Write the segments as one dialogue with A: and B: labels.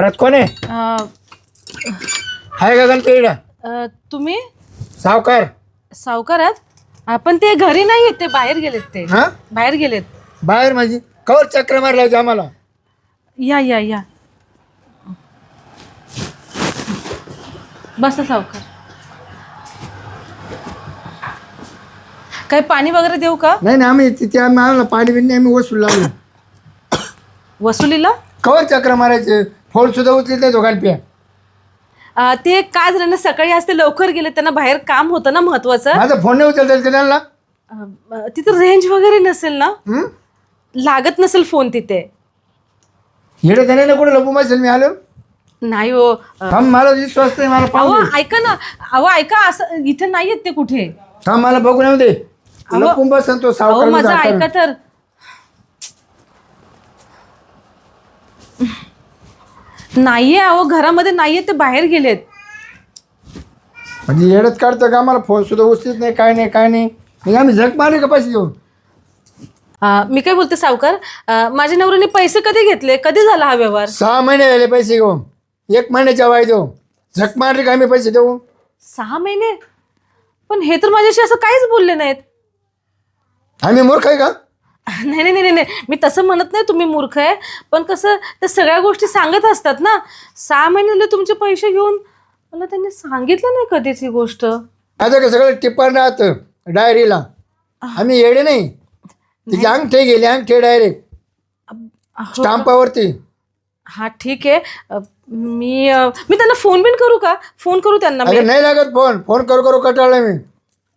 A: परत कोण आहे?
B: अं,
A: हाय का गणपती
B: अं, तुम्ही?
A: सावकार.
B: सावकार आहात? अं, पण ते घरी नाही ते बाहेर गेलेत ते.
A: हा?
B: बाहेर गेलेत.
A: बाहेर माझी कवर चक्र मारला होती आम्हाला.
B: या या या. बसा सावकार. काय पाणी वगैरे देऊ का?
A: नाही ना आम्ही तिथे आम्ही आम्हाला पाणी बिणी आम्ही वसूल लावलं.
B: वसुलीला?
A: कवर चक्र मारायचे. फोन सुद्धा उचलीत नाही गणप्या
B: अं, ते काय झालं ना सकाळी आज ते लवकर गेले त्यांना बाहेर काम होतं ना महत्वाचं.
A: माझा फोन नाही उचलतात का त्यांना?
B: अं, तिथं रेंज वगैरे नसेल ना?
A: हं?
B: लागत नसेल फोन तिथे.
A: येडे त्याने ना कुठे लपू मासेल मी आलो
B: नाही हो अं,
A: थांब मला विश्वास नाही मला पाहू
B: अहो
A: दे.
B: ऐका ना अहो ऐका असं इथे नाही आहेत ते कुठे?
A: थांब मला बघू येऊ दे. बसन तो
B: अहो
A: सावकार
B: माझं. ऐका तर. नाहीये अहो घरामध्ये नाहीये ते बाहेर गेलेत.
A: म्हणजे येडत काढतं का मला फोन सुद्धा उचलीत नाही काय नाही काय नाही. मग आम्ही झक मारले का पैसे घेऊन
B: अं, मी काय बोलते सावकार? अं, माझ्या नवऱ्याने पैसे कधी घेतले? कधी झाला हा व्यवहार?
A: सहा महिने झाले पैसे घेऊन. एक महिन्याच्या वाय देऊ झक मारले का आम्ही पैसे देऊ
B: सहा महिने? पण हे तर माझ्याशी असं काहीच बोलले नाहीत.
A: आम्ही मूर्ख आहे का?
B: नाही नाही नाही नाही. मी तसं म्हणत नाही तुम्ही मूर्ख आहे. पण कसं त्या सगळ्या गोष्टी सांगत असतात ना. सहा महिने झाले तुमचे पैसे घेऊन मला त्यांनी सांगितलं नाही कधीच ही गोष्ट.
A: आता का सगळं टिप्पण राहतं डायरीला. आम्ही येडे नाही. तिचे अंगठे गेले अंगठे डायरेक्ट.
B: अहो,
A: स्टाम्पावरती.
B: हा ठीक आहे. अ, मी अ, मी त्यांना फोन बिन करू का? फोन करू त्यांना मी.
A: अरे नाही लागत फोन. फोन करू करू कटाळलं मी.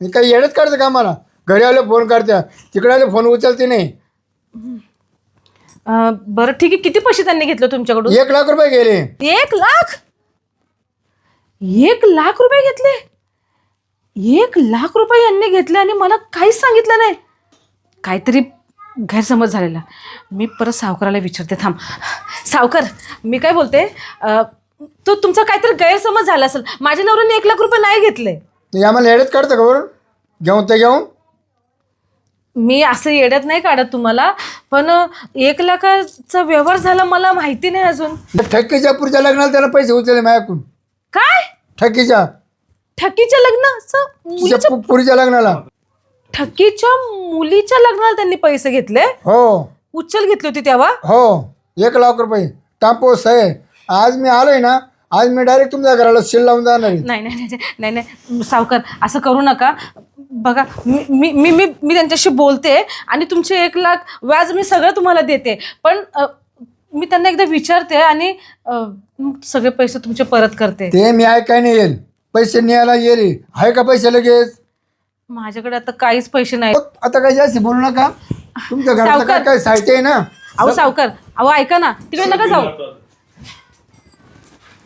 A: मी काही येडच काढतं का मला घरी आले फोन करत्या तिकडे आले फोन उचलते नाही.
B: अ, बरं ठीक आहे. किती पैसे त्यांनी घेतले तुमच्याकडून?
A: एक लाख रुपये गेले.
B: एक लाख? एक लाख रुपये घेतले? एक लाख रुपये यांनी घेतले आणि मला काहीच सांगितलं नाही. काहीतरी गैरसमज झालेला. मी परत सावकाराला विचारते थांब. सावकार मी काय बोलते? अ, तो तुमचा काहीतरी गैरसमज झाला असेल. माझ्या नवऱ्याने एक लाख रुपये नाही घेतले.
A: ते आम्हाला येडच काढतं का बरं घेऊन ते घेऊन.
B: मी असं येड्यात नाही काढत तुम्हाला पण एक लाखाचा व्यवहार झाला मला माहिती नाही अजून.
A: ठक्कीच्या पुढच्या लग्नाला त्याला पैसे उचलले माझ्याकडून.
B: काय?
A: ठक्कीच्या
B: ठकीच्या लग्नाचं
A: तिच्या
B: मुलीच्या
A: पु- पुरीच्या लग्नाला.
B: ठकीच्या मुलीच्या लग्नाला त्यांनी पैसे घेतले?
A: हो.
B: उचल घेतली होती तेव्हा?
A: हो. एक लाख रुपये. टापोस आहे आज मी आलोय ना आज मी डायरेक्ट तुमच्या घराला शिल लावून जाणार आहे.
B: नाही नाही नाही नाही नाही. सावकार असं करू नका. बघा मी मी मी मी मी त्यांच्याशी बोलते आणि तुमचे एक लाख व्याज मी सगळं तुम्हाला देते. पण अ, मी त्यांना एकदा विचारते आणि अ, मग सगळे पैसे तुमचे परत करते.
A: ते मी ऐकाय नाही येईल. पैसे न्यायला येईल. आहे का पैसे लगेच?
B: माझ्याकडे आता काहीच पैसे नाही.
A: आता काही जास्त बोलू नका. तुमच्या घरात
B: सावकार.
A: काय काय साहित्य आहे ना?
B: अहो सावकार. अहो ऐका ना. तिकडे नका जाऊ.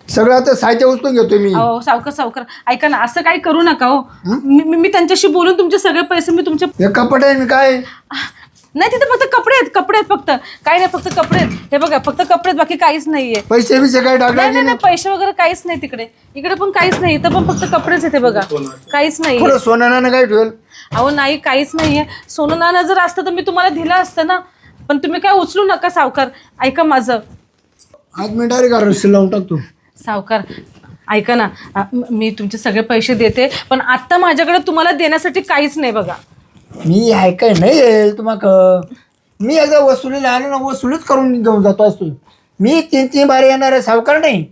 A: सगळं आता साहित्य उचलून घेतो मी.
B: अहो सावकार सावकार. ऐका ना असं काही करू नका हो. मी मी- मी त्यांच्याशी बोलून तुमचे सगळे पैसे मी तुमचे
A: हे कपड आहे मी काय?
B: नाही तिथे फक्त कपडे आहेत कपडे आहेत फक्त. काही नाही फक्त कपडे आहेत. हे बघा फक्त कपडे आहेत बाकी काहीच नाहीये.
A: पैसे बिसे काय
B: नाही
A: टाकले
B: नाही. नाही पैसे वगैरे काहीच नाही तिकडे. इकडे पण काहीच नाही इथं पण फक्त कपडेच आहेत बघा. काहीच नाही
A: थोडं सोनं काय ठेवेल?
B: अहो नाही काहीच नाहीये. सोनं नाणं जर असतं तर मी तुम्हाला दिलं असतं ना. पण तुम्ही काय उचलू नका सावकार. ऐका माझं.
A: आज मी डायरेक्ट लावून टाकतो.
B: सावकार ऐका ना म- मी तुमचे सगळे पैसे देते पण आत्ता माझ्याकडे तुम्हाला देण्यासाठी काहीच नाही बघा.
A: मी ऐकाय नाही येईल तुम्हाला. मी एकदा वसुलीला आलो ना वसुलीच करून घेऊन जातो असतो मी तीन तीन बारी येणार आहे सावकार नाही.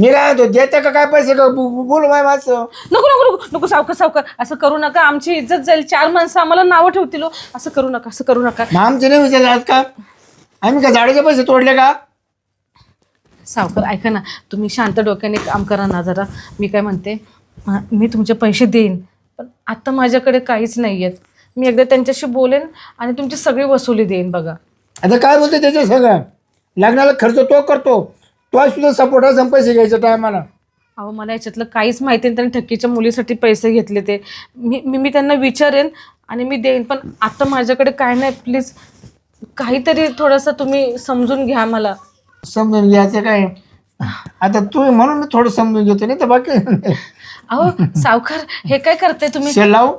A: मी काय म्हणतो देते का काय पैसे? का बो- बो- बोल माय माझं.
B: नको नको नको नको सावकार सावकार असं करू नका. आमची इज्जत जाईल. चार माणसं आम्हाला नावं ठेवतील हो. असं करू नका असं करू नका.
A: मग आमचे नाही विचारले आज का? आम्ही का झाडाचे पैसे तोडले का?
B: सावकार ऐका ना तुम्ही शांत डोक्याने काम करा ना जरा. मी काय म्हणते अं, मी तुमचे पैसे देईन पण आता माझ्याकडे काहीच नाही आहेत मी एकदा त्यांच्याशी बोलेन आणि तुमची सगळी वसुली देईन बघा.
A: आता काय बोलते त्याच्या सगळं लग्नाला खर्च तो करतो तो सुद्धा सपोर्ट असं पैसे घ्यायच्या टायमाला
B: अहो मला याच्यातलं काहीच माहिती नाही त्यांनी ठक्कीच्या मुलीसाठी पैसे घेतले ते. मी मी मी त्यांना विचारेन आणि मी देईन पण आता माझ्याकडे काय नाही प्लीज. काहीतरी थोडंसं तुम्ही समजून घ्या मला.
A: समजून घ्यायचं काय? आता तू म्हणून मी थोडं समजून घेतो नाही तर बाकी
B: अहो सावकार हे काय करते तुम्ही?
A: शेल लावू?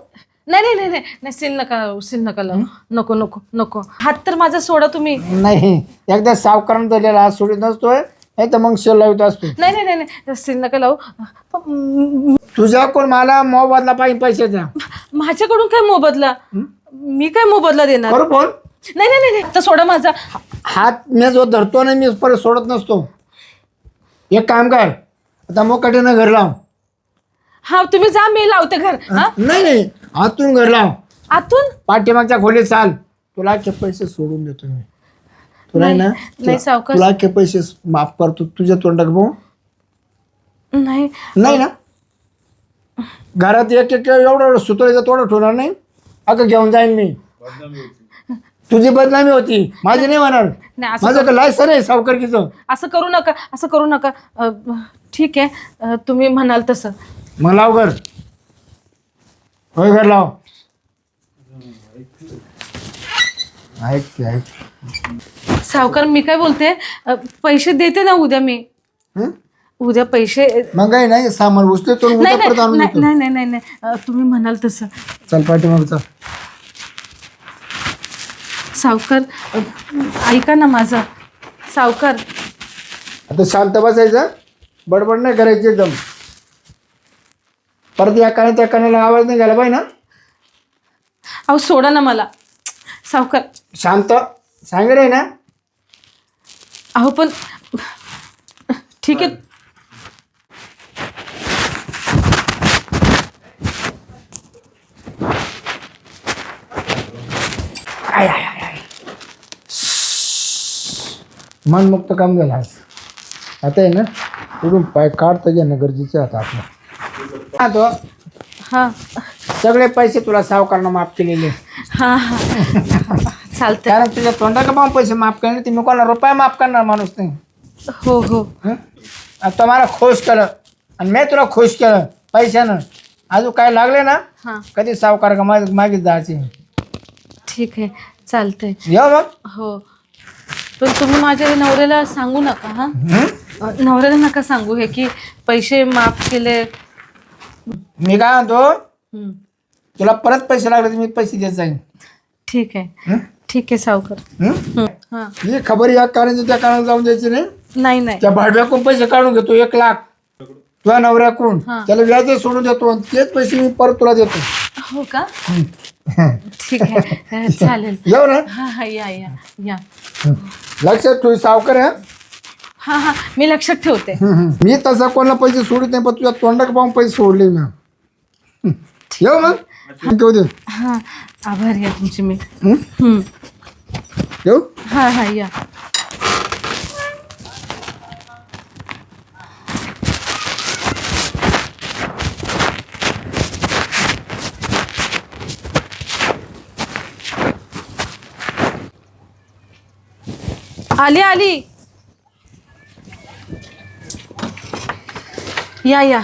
B: नाही नाही नाही नाही नाही सील नका लावू सील नका लावू. नको नको नको. हात तर माझा सोडा तुम्ही.
A: नाही एकदा सावकारण दिलेला हात सोडित नसतोय नाही तर मग शेल लावित असतो.
B: नाही नाही नाही नाही सील नका लावू.
A: तुझ्या कोण मला मोबदला पाहिजे पैसे द्या
B: माझ्याकडून काय मोबदला? मी काय मोबदला देणार?
A: करू फोन
B: नाही नाही नाही नाही. आता सोडा माझा.
A: हात मी जो धरतो ना मी परत सोडत नसतो. एक काम कर आता मग कठीण घर लाव.
B: हा तुम्ही जा मी लावते घर. हा?
A: नाही नाही आतून घर लाव.
B: आतून?
A: पाठीमागच्या खोलीत चाल. तुला अख्खे पैसे सोडून देतो मी. तुला आहे ना
B: नाही सावकाश.
A: तुला अख्खे पैसे माफ करतो तुझ्या तोंडात भाऊ
B: नाही.
A: नाही ना? घरात एक एक एवढं सुतळीचं तोडं ठेवणार नाही. अगं घेऊन जाईन मी. तुझी बदनामी होती. माझी नाही होणार.
B: नाही असं
A: माझं लायसन आहे सावकारकीचं.
B: असं करू नका असं करू नका. अ, ठीक आहे. अ, तुम्ही म्हणाल तसं.
A: मग लाव घर. होय घर लाव. ऐक की, ऐक.
B: सावकार मी काय बोलते? अ, पैसे देते ना उद्या मी.
A: हं?
B: उद्या पैसे
A: मग काही नाही सामान उचले तो उद्या
B: नाही
A: परत आणून
B: नाही
A: देतो.
B: नाही नाही नाही नाही. अ, तुम्ही म्हणाल तसं.
A: चल पाठीमाग चल.
B: सावकार ऐका ना माझं. सावकार.
A: आता शांत बसायचं. बडबड नाही करायची एकदम. परत या काने त्या कानाला आवाज नाही घ्यायला पाहिजे ना?
B: अहो सोडा ना मला. सावकार.
A: शांत. सांग रे ना.
B: अहो पण ठीक आहे.
A: आय, आय, आय, आय. मनमुक्त काम झालं आज. आता आहे ना इकडून पाय काढता घेणं गरजेचं आहे आता आपलं. हा तो.
B: हां.
A: सगळे पैसे तुला सावकारणं माफ केलेले.
B: हां हां. चालतंय.
A: कारण तुझ्या तोंडाला पाहून पैसे माफ करणे ते मी कोणाला रुपये माफ करणार माणूस नाही.
B: हो हो.
A: हं? आता मला खुश केलं. आणि मी तुला खुश केलं पैशानं. अजून काय लागले ना
B: हां.
A: कधी सावकार का मागे जायचे.
B: ठीक आहे चालतंय.
A: येऊ मग.
B: हो. पण तुम्ही माझ्या नवऱ्याला सांगू नका हां? नवऱ्याला नका सांगू हे की पैसे माफ केले.
A: मी काय म्हणतो?
B: हं,
A: तुला परत पैसे लागले तर मी पैसे देत जाईन.
B: ठीक आहे.
A: हं?
B: ठीक आहे सावकार.
A: हं?
B: हं, हां.
A: ही खबर या कारणाची त्या कारणाला जाऊन द्यायची नाही?
B: नाही नाही.
A: त्या भाडव्याकडून पैसे काढून घेतो एक लाख. तुझ्या नवऱ्याकडून.
B: हा.
A: त्याला व्याज सोडून देतो आणि तेच पैसे मी परत तुला देतो.
B: हो का?
A: हं.
B: ठीक आहे. चालेल.
A: येऊ ना?
B: हां हां या या या.
A: लक्षात ठेव सावकार हा.
B: हां हां मी लक्षात ठेवते.
A: मी तसा कोणाला पैसे सोडत नाही पण तुझ्या तोंडाक पाहून पैसे सोडले ना. येऊ मग. थँक्यू दे.
B: हां. आभारी आहे तुमची मी.
A: येऊ?
B: हां हां या. आली आली. या या.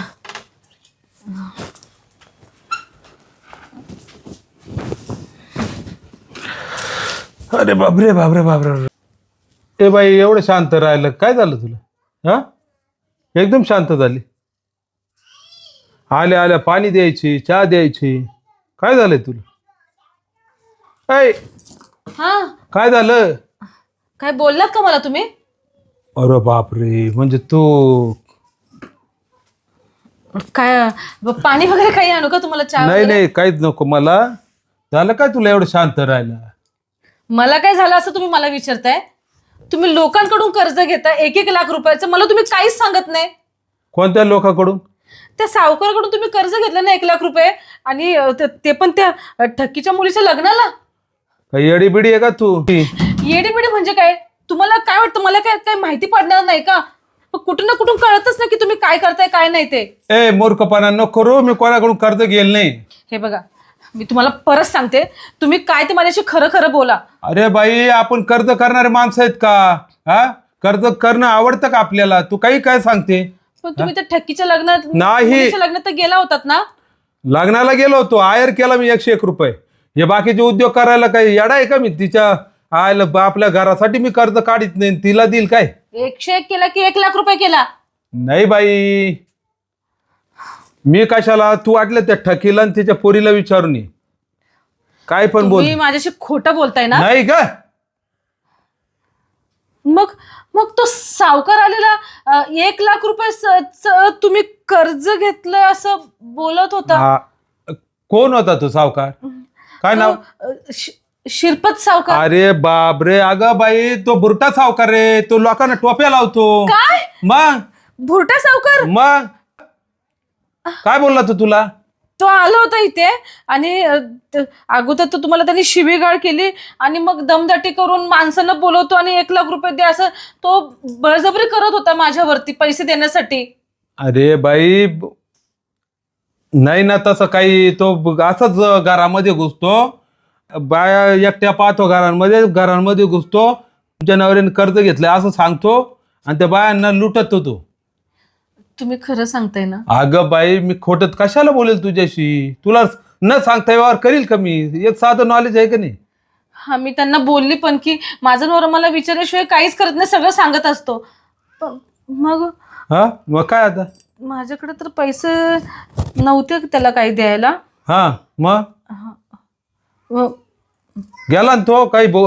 C: अरे बापरे बापरे बापरे. ए बाई एवढं शांत राहिलं. काय झालं तुला? हा? एकदम शांत झाली. आल्या आल्या पाणी द्यायची चहा द्यायची. काय झालंय तुला? ऐ
B: हां.
C: काय झालं?
B: काय बोललात का मला तुम्ही?
C: अरे बापरे म्हणजे तू
B: काय ब- पाणी वगैरे काही आणू का तुम्हाला चहा
C: नाही
B: वगैरे?
C: नाही काहीच नको मला. झालं काय तुला एवढं शांत राहिलं
B: मला काय झालं असं तुम्ही मला विचारताय? तुम्ही लोकांकडून कर्ज घेता एक एक लाख रुपयाचं मला तुम्ही काहीच सांगत नाही.
C: कोणत्या लोकांकडून?
B: त्या सावकाराकडून तुम्ही कर्ज घेतलं ना एक लाख रुपये आणि अ, ते ते पण त्या अ, ठक्कीच्या मुलीच्या लग्नाला?
C: काही येडीबिडी आहे का तू?
B: येडीपिडी म्हणजे काय? तुम्हाला काय वाटतं? मला काय काय माहिती पडणार नाही का? कुठून ना कुठून कळतच नाही की तुम्ही काय करताय काय नाही ते.
C: ए मूर्खपणा नको करू मी कोणाकडून कर्ज घेईल नाही.
B: हे बघा मी तुम्हाला परत सांगते तुम्ही काय ते माझ्याशी खरं खरं बोला.
C: अरे बाई आपण कर्ज करणारे माणसं आहेत का? हा? कर्ज करणं आवडतं का आपल्याला? तू काही काय सांगते?
B: पण तुम्ही त्या ठक्कीच्या लग्नात
C: नाही.
B: मुलीच्या लग्नात तर गेला होतात ना?
C: लग्नाला गेलो होतो. आयर केला मी एकशे एक रुपये. हे बाकीचे उद्योग करायला काही येडा आहे का मी तिच्या आयला बा- आपल्या घरासाठी मी कर्ज काढीत नाही. तिला देईल काय?
B: एकशे एक केला की एक लाख रुपये केला.
C: नाही बाई. मी कशाला? तू वाटलं त्या ठकीला आणि तिच्या पोरीला विचारून ये. काय पण बोल.
B: तुम्ही माझ्याशी खोटं बोलताय ना?
C: नाही का
B: मग मग तो सावकार आलेला अ, एक लाख रुपये स- तुम्ही कर्ज घेतलंय असं बोलत होता?
C: हा. कोण होता तो सावकार? काय नाव?
B: तो, अ, शि- शिरपत सावकार.
C: अरे बापरे अगं बाई तो बुरटा सावकार रे तो लोकांना टोप्या लावतो.
B: काय?
C: मग?
B: भुरटा सावकार?
C: मग? काय बोलला तो तुला?
B: तो आला होता इथे आणि अ, त- अगोदर तर तुम्हाला त्यांनी शिवीगाळ केली आणि मग दमदाटी करून माणसांना बोलवतो आणि एक लाख रुपये द्या असं तो बळजबरी करत होता माझ्यावरती पैसे देण्यासाठी.
C: अरे बाई ब- नाही ना तसं काही तो ब- असंच घरामध्ये घुसतो. बाया एकट्या पाहतो घरांमध्ये घरांमध्ये घुसतो तुमच्या नवऱ्याने कर्ज घेतलं असं सांगतो आणि त्या बायांना लुटतो तो.
B: तुम्ही खरं सांगताय ना?
C: अगं बाई मी खोटत कशाला बोलेल तुझ्याशी? तुला न सांगता यावर करील का मी? एक साधं नॉलेज आहे का नाही?
B: हा मी त्यांना बोलली पण की माझा नवरा मला विचारल्याशिवाय काहीच करत नाही सगळं सांगत असतो. मग?
C: हा? मग काय आता?
B: माझ्याकडे तर पैसे नव्हते त्याला काही द्यायला.
C: हा मग? गेला ना तो काही बो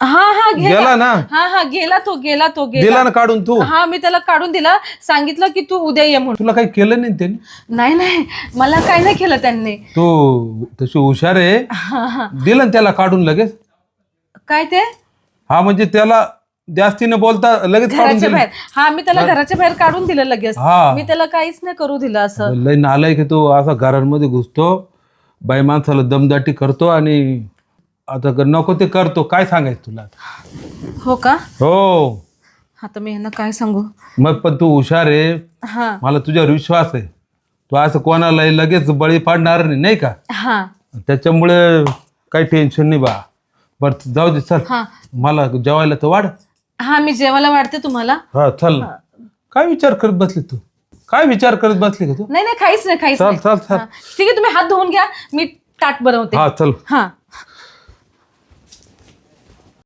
B: हा हा गेला.
C: ना?
B: हा हा गेला तो गेला तो
C: दिला
B: गेला
C: ना काढून तू?
B: हा मी त्याला काढून दिला. सांगितलं की तू उद्या ये म्हणून.
C: तुला काही केलं नाही त्याने?
B: नाही नाही. मला काय नाही केलं त्यांनी.
C: तू तशी हुशार आहे.
B: हा हा.
C: दिलं ना त्याला काढून लगेच?
B: काय ते?
C: हा म्हणजे त्याला जास्तीने बोलता लगेच काढून
B: घराच्या
C: दिलं.
B: बाहेर. हा मी त्याला घराच्या बाहेर काढून दिलं लगेच.
C: हा.
B: मी त्याला काहीच नाही करू दिलं असं.
C: लय नालाय की तो असा घरांमध्ये घुसतो. बाई माणसाला दमदाटी करतो आणि आता ग- नको ते करतो. काय सांगायचं तुला? आता?
B: हो का?
C: हो.
B: आता मी यांना काय सांगू?
C: मग पण तू हुशार आहे.
B: हा.
C: मला तुझ्यावर विश्वास आहे. तू असं कोणाला लगेच बळी पाडणार नाही नाही का?
B: हा.
C: त्याच्यामुळे काही टेन्शन नाही बा. बरं जाऊ दे चल.
B: हा.
C: मला जेवायला तर वाढ.
B: हा मी जेवायला वाढते तुम्हाला.
C: हा चल ना. काय विचार करत बसली तू? काय विचार करत बसली का तू?
B: नाही नाही काहीच नाही काहीच
C: चल
B: नाही.
C: चल चल.
B: हा. ठीक आहे तुम्ही हात धुवून घ्या. मी ताट बनवते.
C: हा चल.
B: हा.